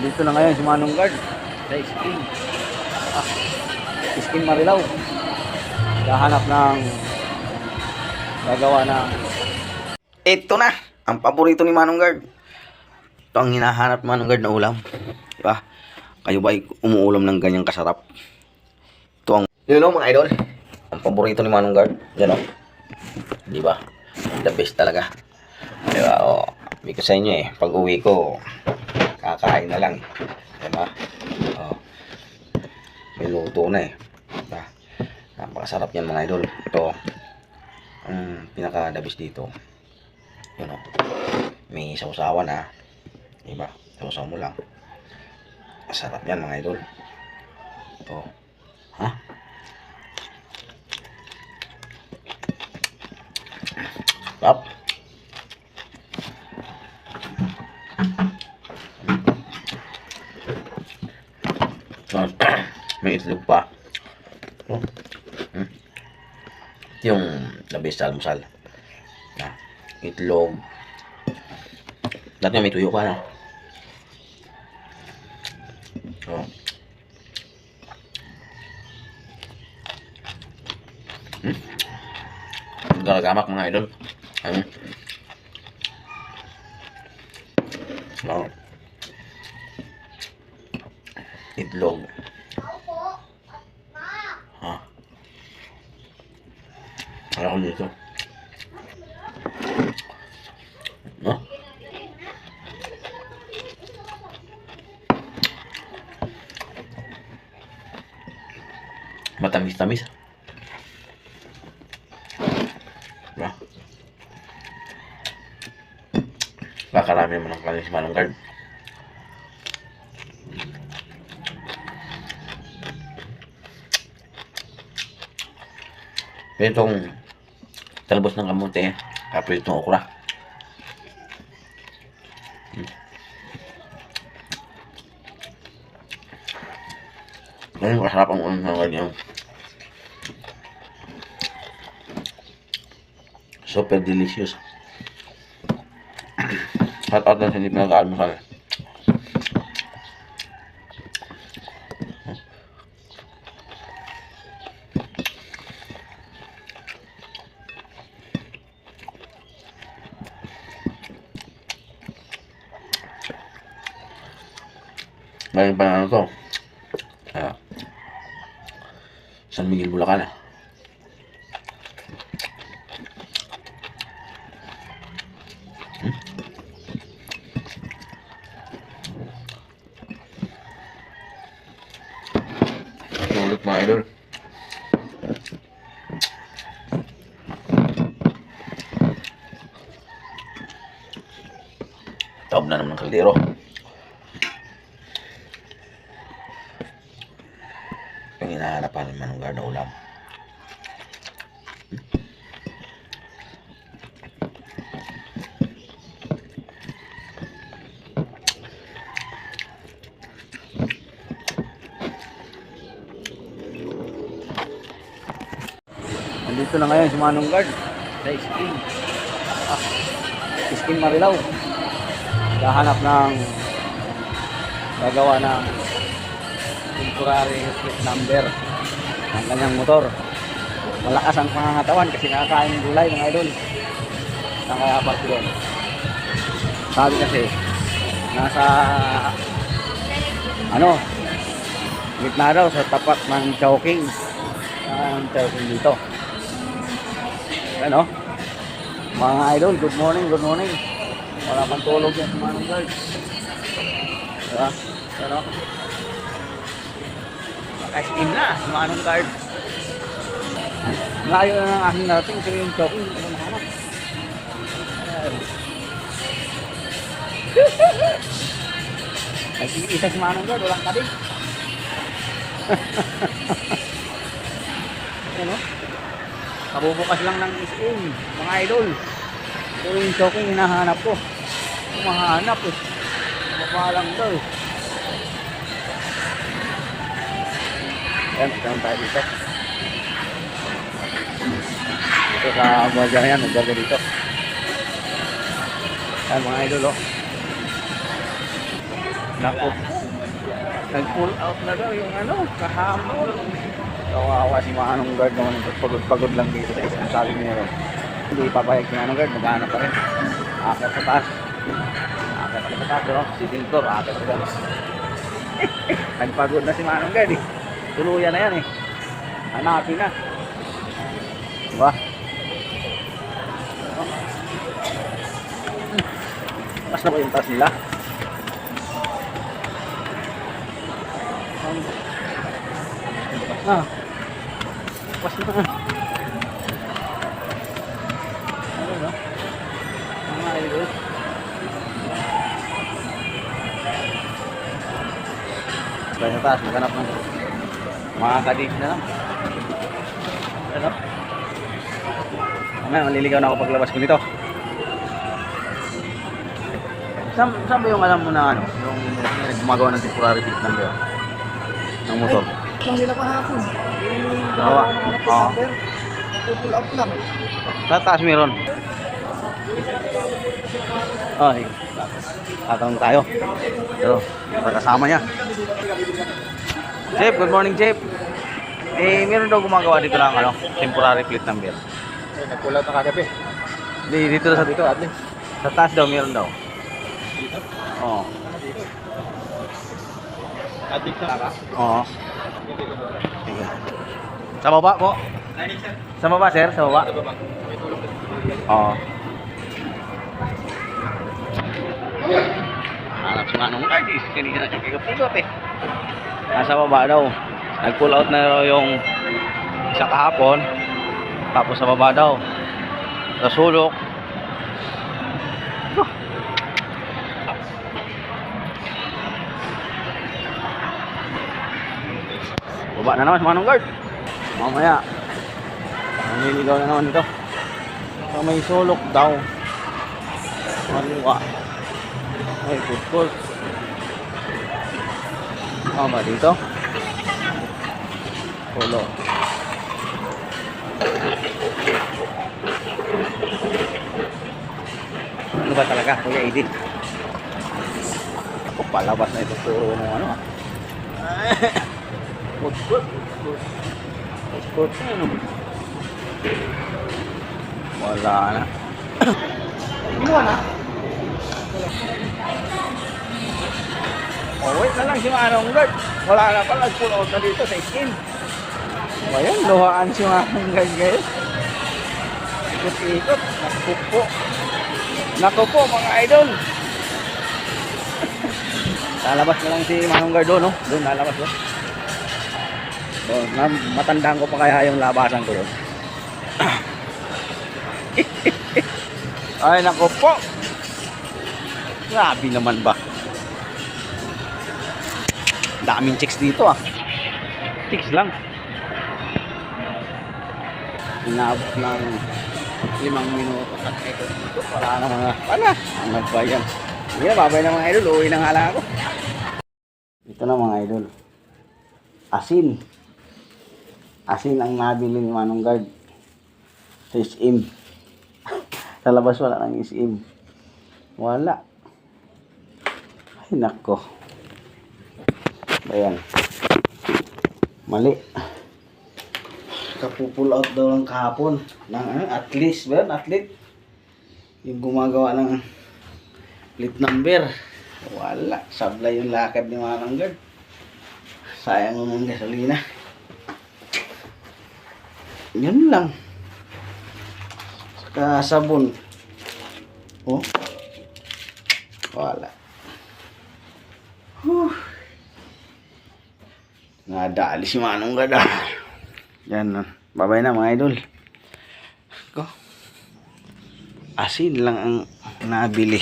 Nandito na ngayon si Manong Guard sa skin. Ah, skin Marilao. Kahanap ng gagawa ng Ito na, ang paborito ni Manong Guard. Ito ang hinahanap ni Manong Guard na ulam. Diba? Kayo ba umuulam ng ganyang kasarap? Ito ang, yun o mga idol, ang paborito ni Manong Guard. Yan o. Diba? The best talaga. Diba? O, sabi ko sa inyo eh, pag uwi ko, kakain na lang. Diba? O, may luto na eh. Diba? Napakasarap yan mga idol. Ito, ang pinaka-the best dito. Yun o. May sausawan ha. Diba? Sausaw mo lang. Masarap yan mga idol. Ito. Ha? Up. May itlog pa. Hmm. Yung labis sa almusal. Na, itlog. Dati may tuyo pa na. Oh. Hmm. Gagamak mga idol. Ano? Oh. Itlog. Ano ko dito? No? Matamis-tamis. Diba? Kakarami naman ang kanin si Manong Guard. Pero itong talbos ng kamote, kapit itong okra. Hmm. Ngayon, masarap ang ulam ng ganyan. Super delicious. At at na hindi pinag-almusal. Ngayon pa na ano to. Ah. San Miguel, Bulacan ah. Sulit mga idol. Taob na naman ng kaldero. Yung hinahanap pa naman ng garda ulam. Nandito na ngayon si Manong Guard sa skin. Ah, skin Marilao. Kahanap ng gagawa ng temporary plate number ng kanyang motor. Malakas ang pangangatawan kasi nakakain gulay mga idol. Saan kaya parte doon? Sabi kasi, nasa ano, gitna daw sa tapat ng Chowking. Ang Chowking dito. Ano? Mga idol, good morning, good morning. Wala pang tulog yan sa Manong Guard. Diba? Ano? Naka-steam na, si Manong Guard. Layo na ng aking narating, pero yung choking, hindi ko nahanap. Ayan. Nag-iisa si Manong Guard, walang kabig. ano? Kabubukas lang ng SM, mga idol. Pero yung choking hinahanap ko. Mahanap eh. Mukha lang daw eh. Ayan, ito tayo dito. Dito sa Guardia yan, nagbarga dito. Ayan mga idol oh. Naku. Nag-pull out na daw yung ano, kahamon. Kawawa si Manong Guard naman. Pagod-pagod lang dito sa isang sabi niya ron. Hindi papayag si Manong Guard, maghanap pa rin. Akit sa taas. Akit sa taas, pero si Tintor, akit sa taas. Nagpagod na si Manong Guard eh. Tuluyan na yan eh. Hanapin na. Diba? Mas na ba yung taas nila? Ah. Pas na. Ano ba? Mga idol. Kaya sa taas, maghanap mga kadis na lang. Ano? Mamaya, maliligaw na ako paglabas ko nito. Saan, saan ba yung alam mo na ano? Yung, yung gumagawa ng temporary plate number? Ng motor? Kung nila kahapon. Oo. Oo. Pull up lang. Sa taas meron. Sige. Tatanong tayo. Pero, kasama niya. Chef, good morning, Chef. Eh, meron daw gumagawa dito ng ano, temporary plate number. Eh, nag-pull out na kagabi. Di, dito sa dito, at least. Sa taas daw, meron daw. Oo. Adik na ka? Oo. Sige. Sa baba po. Sa baba, sir? Sa baba? Oo. Hanap si Manong Cardis. Kanina na siya kikot-ikot eh. Nasa baba daw. Nag-pull out na raw yung isa kahapon. Tapos sa baba daw. Sa sulok. Baba na naman si Manong Guard. Mamaya. Naniligaw na naman ito. Sa may sulok daw. Maluwa. Ay, kutkul. Oh, ba dito? Pulo. Ano ba talaga, Kuya Edith? Ako palabas na ito puro ng ano ah. Kutkul. Kutkul. Ano? Wala na. Kumuha na. Oh, wait na lang si Manong Guard. Wala na pala, pull out na dito sa skin. O ayan, luhaan si Manong Guard ngayon. Ikot-ikot, naku po. Mga idol. lalabas na lang si Manong Guard doon, no? Doon, lalabas doon. So, na, matandaan ko pa kaya yung labasan ko doon. Ay, naku po. Grabe naman ba? Daming chicks dito ah. Chicks lang. Inabot ng limang minuto at ito dito. Wala na mga wala. Ano ba yan? Hindi na, babay na mga idol. Uwi na nga lang ako. Ito na mga idol. Asin. Asin ang nabili ni Manong Guard. Sa SM. Sa labas wala nang SM. Wala. Ay nako. Ayan. Mali. Kapupull out daw ng kahapon. Ng ano, at least ba yun? Athlete. Yung gumagawa ng plate number. Wala. Sablay yung lakad ni Manang. Sayang ng gasolina. Yun lang. Saka sabon. Oh. Wala. Huh. Nadali si Manong Gada. Yan. ah. Babay na mga idol. Ko. Asin lang ang nabili.